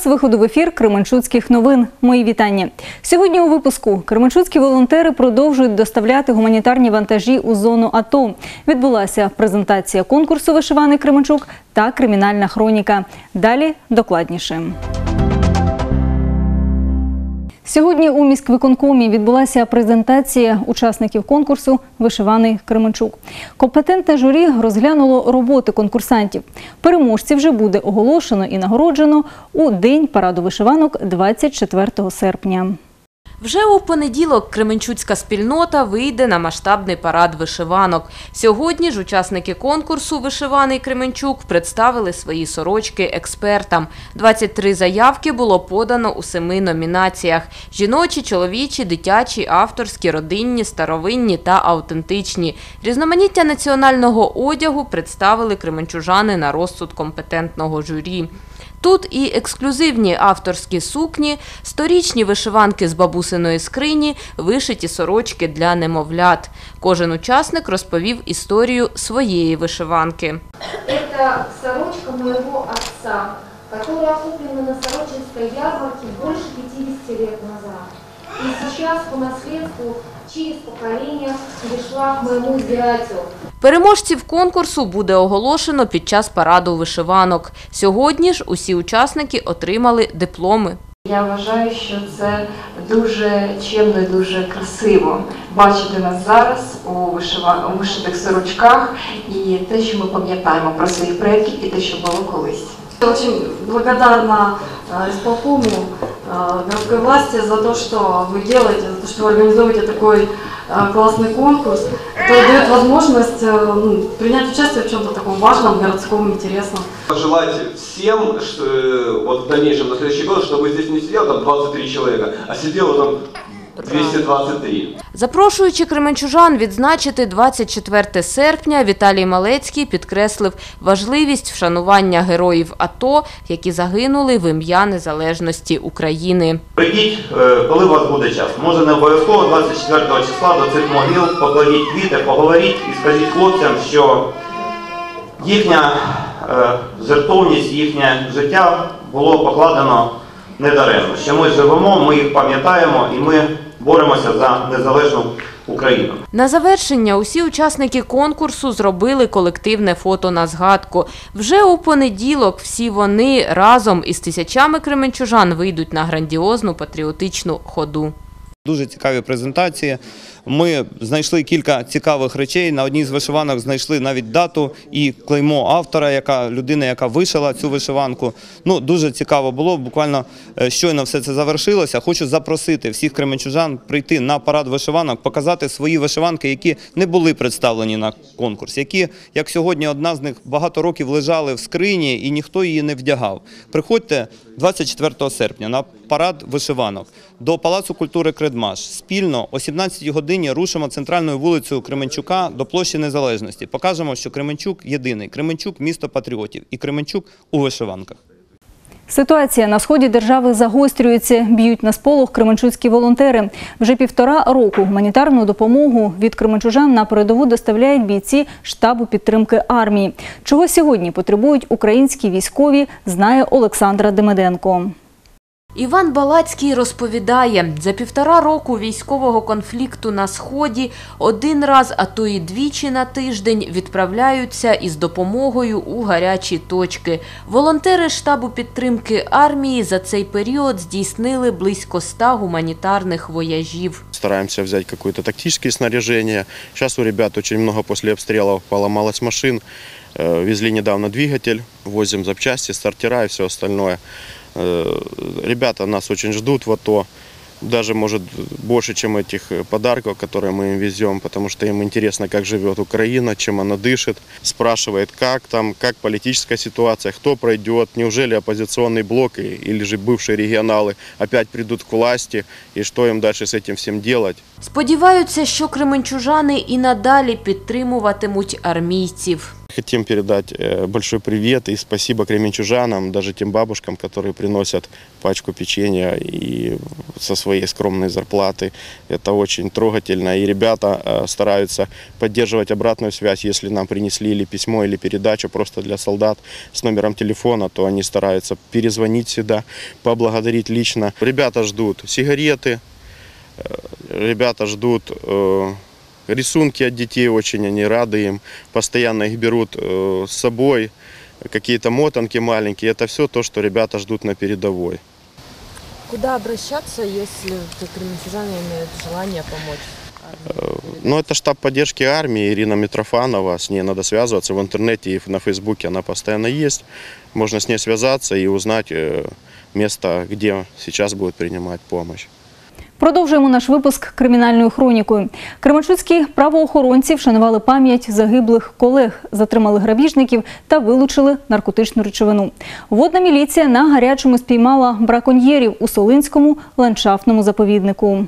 Час виходу в ефір Кременчуцьких новин. Мої вітання. Сьогодні у випуску Кременчуцькі волонтери продовжують доставляти гуманітарні вантажі у зону АТО. Відбулася презентація конкурсу Вишиваний Кременчук та кримінальна хроніка. Далі докладніше. Сьогодні у міськвиконкомі відбулася презентація учасників конкурсу Вишиваний Кременчук. Компетентне журі розглянуло роботи конкурсантів. Переможців вже буде оголошено і нагороджено у день параду вишиванок 24 серпня. Вже у понеділок Кременчуцька спільнота вийде на масштабний парад вишиванок. Сьогодні ж учасники конкурсу Вишиваний Кременчук представили свої сорочки експертам. 23 заявки було подано у семи номінаціях: жіночі, чоловічі, дитячі, авторські, родинні, старовинні та автентичні. Різноманіття національного одягу представили кременчужани на розсуд компетентного журі. Тут і ексклюзивні авторські сукні, сторічні вишиванки з бабусиної скрині, вишиті сорочки для немовлят. Кожен учасник розповів історію своєї вишиванки. Это сорочка моего отца, которая куплена на сорочинской ярмарке больше 50 лет назад. И сейчас по наследству через поколение перешла к моему зятю. Переможців конкурсу буде оголошено під час параду вишиванок. Сьогодні ж усі учасники отримали дипломи. Я вважаю, що це дуже чемно і дуже красиво бачити нас зараз у, вишива... у вишитих сорочках і те, що ми пам'ятаємо про своїх предків і те, що було колись. Очень благодарна э, исполкому, э, городской власти за то, что вы делаете, за то, что вы организуете такой э, классный конкурс, Который дает возможность э, ну, принять участие в чем-то таком важном, городском, интересном. Пожелать всем, что, э, вот в дальнейшем, на следующий год, чтобы здесь не сидело там 23 человека, а сидело там 223. Запрошуючи кременчужан відзначити 24 серпня, Віталій Малецький підкреслив важливість вшанування героїв АТО, які загинули в ім'я незалежності України. Прийдіть, е, коли у вас буде час. Може не обов'язково 24 числа до цих могил покладіть квіти, поговоріть і скажіть хлопцям, що їхня е, жертовність, їхнє життя було покладено недаремно. Що ми живемо, ми їх пам'ятаємо і ми боремося за незалежну Україну. На завершення усі учасники конкурсу зробили колективне фото на згадку. Вже у понеділок всі вони разом із тисячами кременчужан вийдуть на грандіозну патріотичну ходу. Дуже цікаві презентації. Ми знайшли кілька цікавих речей. На одній з вишиванок знайшли навіть дату і клеймо автора, яка людина, яка вишила цю вишиванку. Ну дуже цікаво було. Буквально е, щойно все це завершилося. Хочу запросити всіх кременчужан прийти на парад вишиванок, показати свої вишиванки, які не були представлені на конкурс, які, як сьогодні, одна з них багато років лежали в скрині і ніхто її не вдягав. Приходьте 24 серпня на парад вишиванок до Палацу культури Кредмаш. Спільно о 17 годині рушимо центральною вулицею Кременчука до площі Незалежності. Покажемо, що Кременчук єдиний. Кременчук місто патріотів і Кременчук у вишиванках. Ситуація на сході держави загострюється, б'ють на сполох кременчуцькі волонтери. Вже півтора року гуманітарну допомогу від кременчужан на передову доставляють бійці штабу підтримки армії. Чого сьогодні потребують українські військові, знає Олександра Демиденко. Іван Балацький розповідає, за півтора року військового конфлікту на Сході один раз, а то і двічі на тиждень відправляються із допомогою у гарячі точки. Волонтери штабу підтримки армії за цей період здійснили близько ста гуманітарних вояжів. Стараемся взять какое-то тактическое снаряжение. Сейчас у ребят очень много после обстрелов поломалось машин. Э, Везли недавно двигатель, возим запчасти, стартера и все остальное. Э, Ребята нас очень ждут в АТО. Даже, может, больше, чем этих э, подарков, которые мы им везем, потому что им интересно, как живет Украина, чем она дышит. Спрашивает, как там, как политическая ситуация, кто пройдет, неужели оппозиционный блок и- или же бывшие регионалы опять придут к власти, и что им дальше с этим всем делать. Сподіваються, що кременчужани і надалі підтримуватимуть армійців. Хотим передать э, большой привет и спасибо кременчужанам, даже тем бабушкам, которые приносят пачку печенья и со своей скромной зарплаты. Это очень трогательно. И ребята э, стараются поддерживать обратную связь. Если нам принесли или письмо, или передачу просто для солдат с номером телефона, то они стараются перезвонить сюда, поблагодарить лично. Ребята ждут сигареты, э, ребята ждут рисунки от детей, очень они рады им, постоянно их берут э, с собой, какие-то мотанки маленькие, это все то, что ребята ждут на передовой. Куда обращаться, если кременчужане имеют желание помочь? Ну, это штаб поддержки армии Ирина Митрофанова, с ней надо связываться в интернете и на Фейсбуке она постоянно есть. Можно с ней связаться и узнать э, место, где сейчас будет принимать помощь. Продовжуємо наш випуск кримінальною хронікою. Кременчуцькі правоохоронці вшанували пам'ять загиблих колег, затримали грабіжників та вилучили наркотичну речовину. Водна міліція на гарячому спіймала браконьєрів у Солинському ландшафтному заповіднику.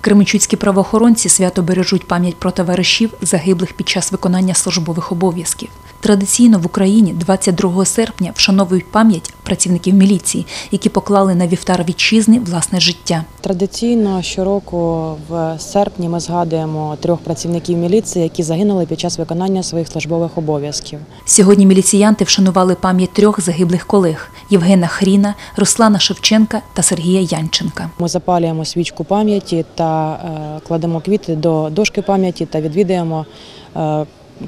Кременчуцькі правоохоронці свято бережуть пам'ять про товаришів, загиблих під час виконання службових обов'язків. Традиційно в Україні 22 серпня вшановують пам'ять працівників міліції, які поклали на вівтар вітчизни власне життя. Традиційно щороку в серпні ми згадуємо трьох працівників міліції, які загинули під час виконання своїх службових обов'язків. Сьогодні міліціянти вшанували пам'ять трьох загиблих колег Євгена Хріна, Руслана Шевченка та Сергія Янченка. Ми запалюємо свічку пам'яті та е, кладемо квіти до дошки пам'яті та відвідуємо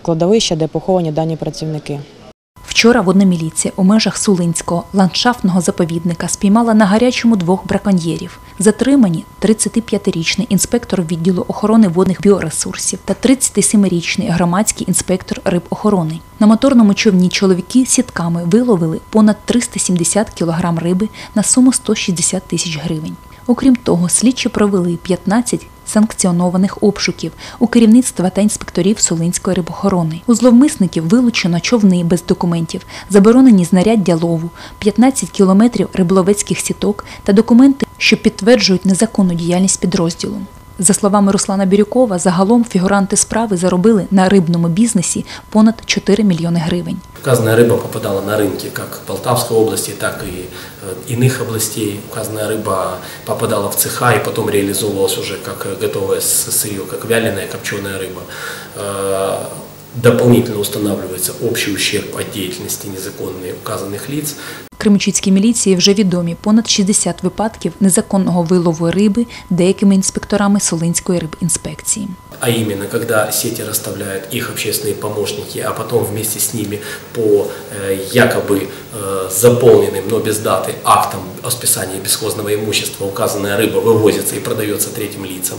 кладовище, де поховані дані працівники. Вчора водна міліція у межах Сулинського ландшафтного заповідника спіймала на гарячому двох браконьєрів. Затримані 35-річний інспектор відділу охорони водних біоресурсів та 37-річний громадський інспектор рибохорони. На моторному човні чоловіки сітками виловили понад 370 кг риби на суму 160 тисяч гривень. Окрім того, слідчі провели 15 санкціонованих обшуків у керівництва та інспекторів Солинської рибохорони. У зловмисників вилучено човни без документів, заборонені знаряддя лову, 15 кілометрів риболовецьких сіток та документи, що підтверджують незаконну діяльність підрозділу. За словами Руслана Бірюкова, загалом фігуранти справи заробили на рибному бізнесі понад 4 мільйони гривень. Указанная рыба попадала на рынки как Полтавской области, так и э, иных областей. Указанная рыба попадала в цеха и потом реализовывалась уже как э, готовое с- сырье, как вяленая, копченая рыба. Э, Дополнительно устанавливается общий ущерб от деятельности незаконной указанных лиц. Кременчуцькій міліції вже відомі понад 60 випадків незаконного вилову риби деякими інспекторами Солинської рибінспекції. А именно, когда сети расставляют их общественные помощники, а потом вместе с ними по э, якобы э, заполненным, но без даты актам о списании бесхозного имущества указанная рыба вывозится и продается третьим лицам.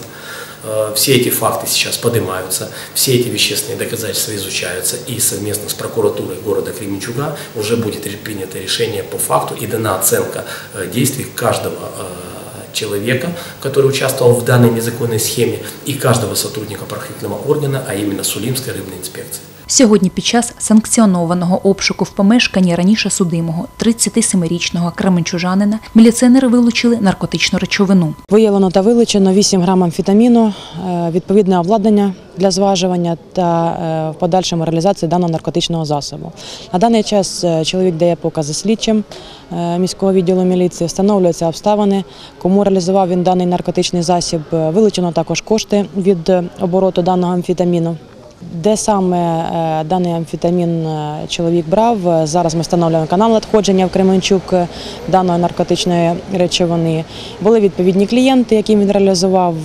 Э, Все эти факты сейчас поднимаются, все эти вещественные доказательства изучаются, и совместно с прокуратурой города Кременчуга уже будет принято решение по факту и дана оценка э, действий каждого э, человека, который участвовал в данной незаконной схеме, и каждого сотрудника правоохранительного органа, а именно Сулимской рыбной инспекции. Сьогодні під час санкціонованого обшуку в помешканні раніше судимого 37-річного кременчужанина міліціонери вилучили наркотичну речовину. Виявлено та вилучено 8 грам амфетаміну, е, відповідне обладнання для зважування та е, в подальшому реалізації даного наркотичного засобу. На даний час е, чоловік дає покази слідчим міського відділу міліції, встановлюються обставини, кому реалізував він даний наркотичний засіб. Вилучено також кошти від обороту даного амфетаміну. Де саме е, даний амфетамін е, чоловік брав? Зараз ми встановлюємо канал надходження в Кременчук е, даної наркотичної речовини. Були відповідні клієнти, яким він реалізував,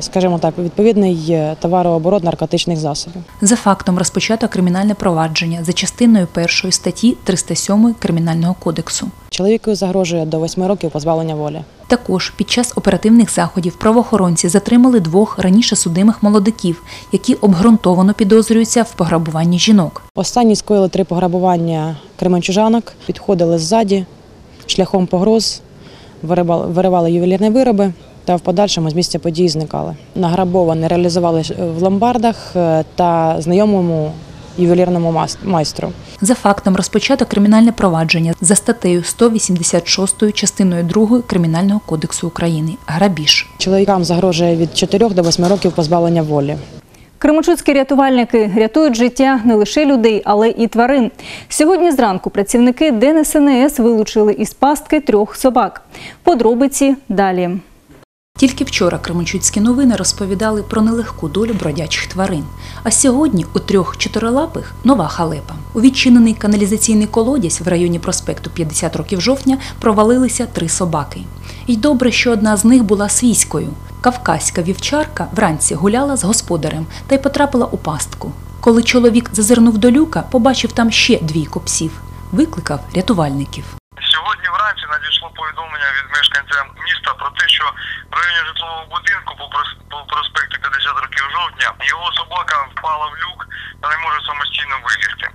скажімо так, відповідний товарооборот наркотичних засобів. За фактом розпочато кримінальне провадження за частиною першої статті 307 Кримінального кодексу. Чоловіку загрожує до 8 років позбавлення волі. Також під час оперативних заходів правоохоронці затримали двох раніше судимих молодиків, які обґрунтовано підозрюються в пограбуванні жінок. Останні скоїли три пограбування кременчужанок, підходили ззаді, шляхом погроз, виривали, ювелірні вироби та в подальшому з місця події зникали. Награбовані реалізували в ломбардах е, та знайомому ювелірному майстру. За фактом розпочато кримінальне провадження за статтею 186 частиною 2 Кримінального кодексу України грабіж. Чоловікам загрожує від 4 до 8 років позбавлення волі. Кременчуцькі рятувальники рятують життя не лише людей, але і тварин. Сьогодні зранку працівники ДНСНС вилучили із пастки трьох собак. Подробиці далі. Тільки вчора Кременчуцькі новини розповідали про нелегку долю бродячих тварин. А сьогодні у трьох чотирилапих нова халепа. У відчинений каналізаційний колодязь в районі проспекту 50 років жовтня провалилися три собаки. І добре, що одна з них була свійською. Кавказька вівчарка вранці гуляла з господарем та й потрапила у пастку. Коли чоловік зазирнув до люка, побачив там ще двійко псів. Викликав рятувальників. Сьогодні вранці надійшло повідомлення від мешканця міста про те, що в районі житлового будинку по проспекту 50 років жовтня його собака впала в люк та не може самостійно вилізти.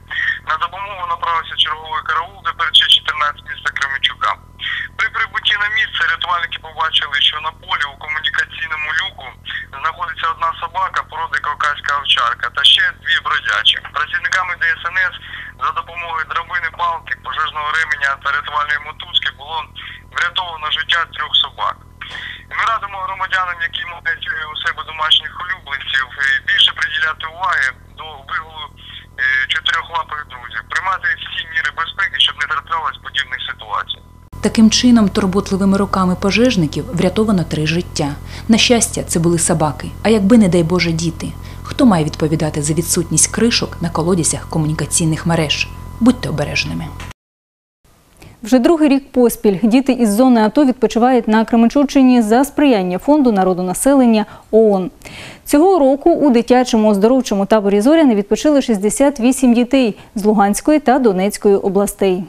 На допомогу направився черговий караул ДПРЧ 14 міста Кременчука. При прибутті на місце рятувальники побачили, що на полі у комунікаційному люку знаходиться одна собака породи кавказька овчарка та ще дві бродячі. Працівниками ДСНС за допомогою драбини палки, пожежного ременя та рятувальної мотузки було врятовано життя трьох собак. Ми радимо громадянам, які мають е, у себе домашніх улюбленців, е, більше приділяти уваги до вигулу е, чотирьохлапих друзів, приймати всі міри безпеки, щоб не траплялось подібних ситуацій. Таким чином, турботливими руками пожежників врятовано три життя. На щастя, це були собаки, а якби, не дай Боже, діти. Хто має відповідати за відсутність кришок на колодязях комунікаційних мереж? Будьте обережними. Вже другий рік поспіль діти із зони АТО відпочивають на Кременчуччині за сприяння фонду народонаселення ООН. Цього року у дитячому оздоровчому таборі Зоряни відпочили 68 дітей з Луганської та Донецької областей.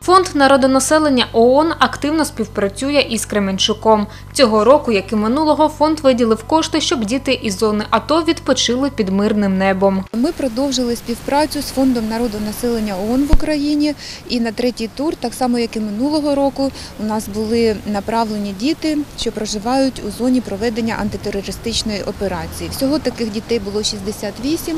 Фонд народонаселення ООН активно співпрацює із Кременчуком. Цього року, як і минулого, фонд виділив кошти, щоб діти із зони АТО відпочили під мирним небом. Ми продовжили співпрацю з фондом народу населення ООН в Україні. І на третій тур, так само як і минулого року, у нас були направлені діти, що проживають у зоні проведення антитерористичної операції. Всього таких дітей було 68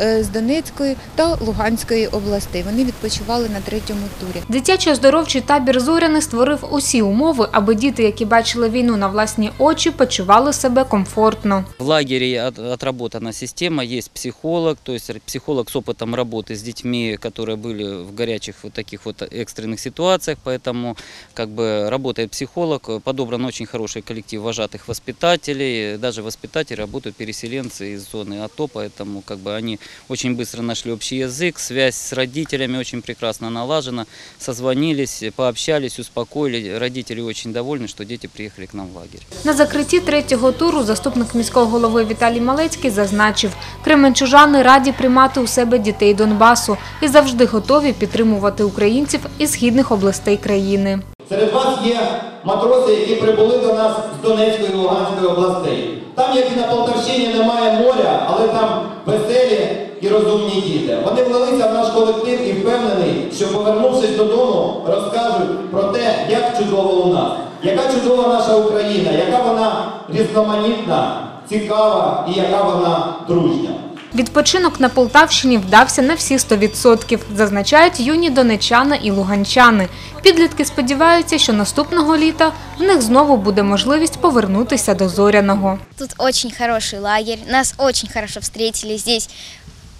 е, з Донецької та Луганської областей. Вони відпочивали на третьому турі. Дитячий оздоровчий табір Зоряни створив усі умови, аби діти, які бачили війну на власні очі, почували себе комфортно. В лагере от- отработана система, есть психолог, то есть психолог с опытом работы с детьми, которые были в горячих вот таких вот экстренных ситуациях, поэтому как бы работает психолог, подобран очень хороший коллектив вожатых воспитателей, даже воспитатели работают переселенцы из зоны АТО, поэтому как бы они очень быстро нашли общий язык, связь с родителями очень прекрасно налажена, созвонились, пообщались, успокоили, родители очень довольны, что дети приехали к нам в лагерь. На закритті третього туру заступник міського голови Віталій Малецький зазначив, кременчужани раді приймати у себе дітей Донбасу і завжди готові підтримувати українців із східних областей країни. Серед вас є матроси, які прибули до нас з Донецької і Луганської областей. Там, як і на Полтавщині, немає моря, але там веселі і розумні діти. Вони влилися в наш колектив і впевнений, що повернувшись додому, розкажуть про те, як чудово у нас, яка чудова наша Україна, яка вона різноманітна, цікава і яка вона дружня. Відпочинок на Полтавщині вдався на всі 100%, зазначають юні донечани і луганчани. Підлітки сподіваються, що наступного літа в них знову буде можливість повернутися до Зоряного. Тут очень хороший лагерь, нас очень хорошо встретили. Здесь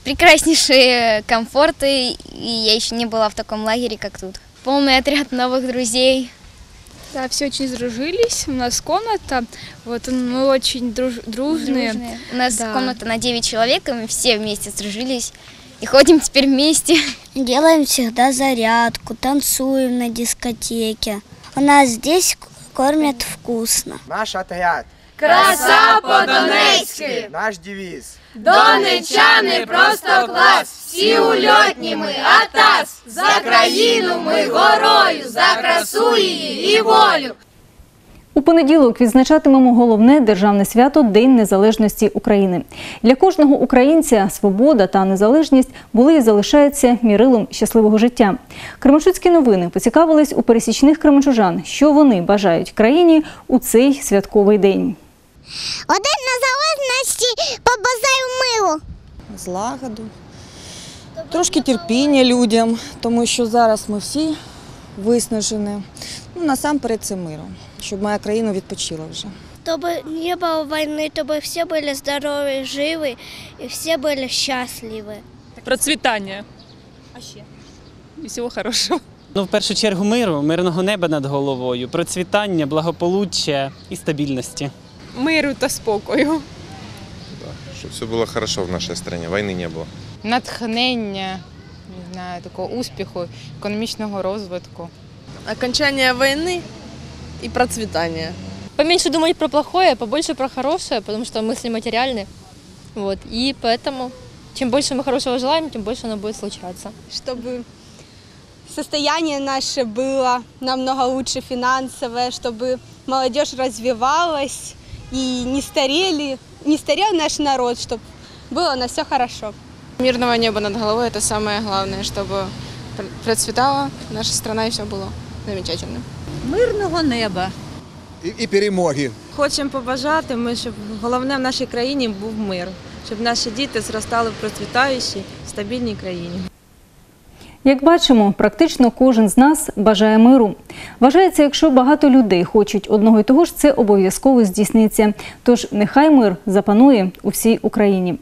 прекраснейшие комфорты, и я еще не была в таком лагере, как тут. Полный отряд новых друзей. Да, все очень сдружились. У нас комната. Вот мы очень друж- дружные. Дружные. У нас Да. комната на 9 человек, и мы все вместе сдружились. И ходим теперь вместе. Делаем всегда зарядку, танцуем на дискотеке. У нас здесь кормят вкусно. Наш отряд. Краса по-донецьки! Наш девиз. Донечани просто клас! Всі ульотні ми, атас! За країну ми горою, за красу її і волю! У понеділок відзначатимемо головне державне свято День Незалежності України. Для кожного українця свобода та незалежність були і залишаються мірилом щасливого життя. Кременчуцькі новини поцікавились у пересічних кременчужан, що вони бажають країні у цей святковий день. У День Незалежності побажаю миру. злагоду, трошки терпіння людям, тому що зараз ми всі виснажені. Ну, насамперед це миром. щоб моя країна відпочила вже. Чтобы не было войны, чтобы все были здоровы, живы и все были счастливы. Процвітання. А ще? І всього хорошого. Ну, в першу чергу миру, мирного неба над головою, процвітання, благополуччя і стабільності. Миру та спокою. Щоб все було хорошо в нашій країні, війни не було. натхнення, не знаю, такого успіху, економічного розвитку. Окончание войны и процветание. Поменьше думать про плохое, побольше про хорошее, потому что мысли материальны. Вот. И поэтому, чем больше мы хорошего желаем, тем больше оно будет случаться. чтобы состояние наше было намного лучше финансовое, чтобы молодежь развивалась и не старели, не старел наш народ, чтобы было на все хорошо. Мирного неба над головой – это самое главное, чтобы пр- процветала наша страна и все было замечательно. Мирного неба. І, і перемоги. Хочемо побажати, ми, щоб головне в нашій країні був мир, щоб наші діти зростали в процвітаючій, стабільній країні. Як бачимо, практично кожен з нас бажає миру. Вважається, якщо багато людей хочуть одного і того ж, це обов'язково здійсниться. Тож нехай мир запанує у всій Україні.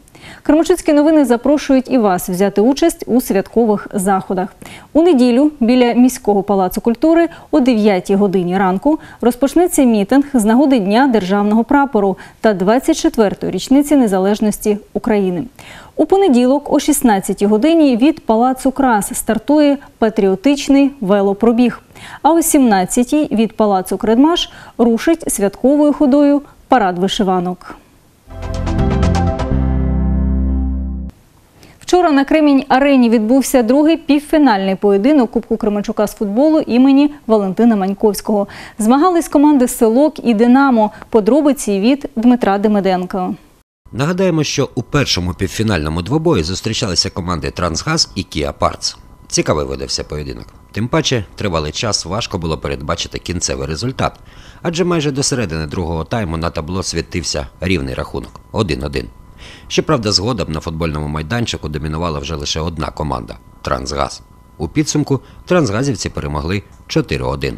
Кременчуцькі новини запрошують і вас взяти участь у святкових заходах. У неділю біля міського палацу культури о 9 годині ранку розпочнеться мітинг з нагоди Дня державного прапору та 24-ї річниці незалежності України. У понеділок о 16 годині від палацу Крас стартує патріотичний велопробіг. А о 17 від палацу Кредмаш рушить святковою ходою парад вишиванок. Вчора на Кремінь арені відбувся другий півфінальний поєдинок Кубку Кременчука з футболу імені Валентина Маньковського. Змагались команди Селок і Динамо. Подробиці від Дмитра Демиденка. Нагадаємо, що у першому півфінальному двобої зустрічалися команди Трансгаз і Кіа Парц. Цікавий видався поєдинок. Тим паче, тривалий час важко було передбачити кінцевий результат, адже майже до середини другого тайму на табло світився рівний рахунок 1-1. Щоправда, згодом на футбольному майданчику домінувала вже лише одна команда Трансгаз. У підсумку трансгазівці перемогли 4-1.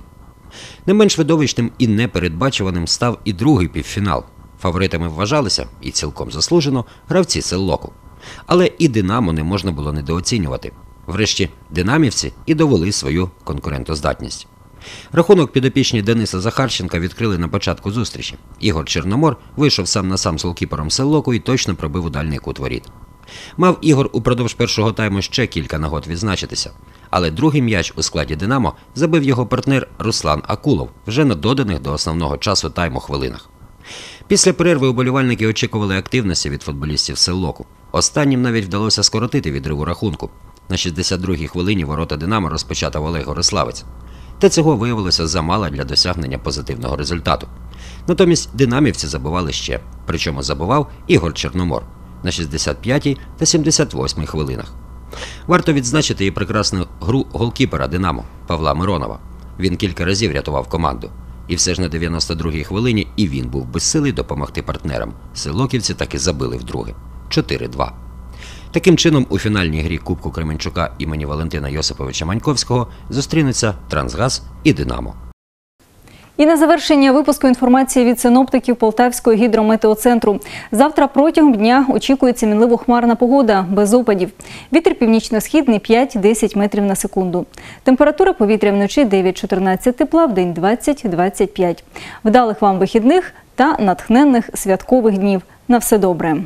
Не менш видовищним і непередбачуваним став і другий півфінал. Фаворитами вважалися, і цілком заслужено, гравці Селлоку. Але і Динамо не можна було недооцінювати. Врешті динамівці і довели свою конкурентоздатність. Рахунок підопічні Дениса Захарченка відкрили на початку зустрічі. Ігор Чорномор вийшов сам на сам з голкіпером Селлоку і точно пробив у дальний кут воріт. Мав Ігор упродовж першого тайму ще кілька нагод відзначитися, але другий м'яч у складі Динамо забив його партнер Руслан Акулов вже на доданих до основного часу тайму хвилинах. Після перерви уболівальники очікували активності від футболістів Селлоку. Останнім навіть вдалося скоротити відриву рахунку. На 62-й хвилині ворота Динамо розпочатав Олег Гориславець. Та цього виявилося замало для досягнення позитивного результату. Натомість динамівці забували ще, причому забував Ігор Чорномор на 65-й та 78-й хвилинах. Варто відзначити і прекрасну гру голкіпера Динамо Павла Миронова. Він кілька разів рятував команду. І все ж на 92-й хвилині і він був безсилий допомогти партнерам. Селоківці таки забили вдруге 4-2. Таким чином, у фінальній грі Кубку Кременчука імені Валентина Йосиповича Маньковського зустрінуться Трансгаз і Динамо. І на завершення випуску інформації від синоптиків Полтавського гідрометеоцентру. Завтра протягом дня очікується мінливо хмарна погода без опадів. Вітер північно-східний 5-10 метрів на секунду. Температура повітря вночі 9-14 тепла, в день 20-25. Вдалих вам вихідних та натхненних святкових днів. На все добре.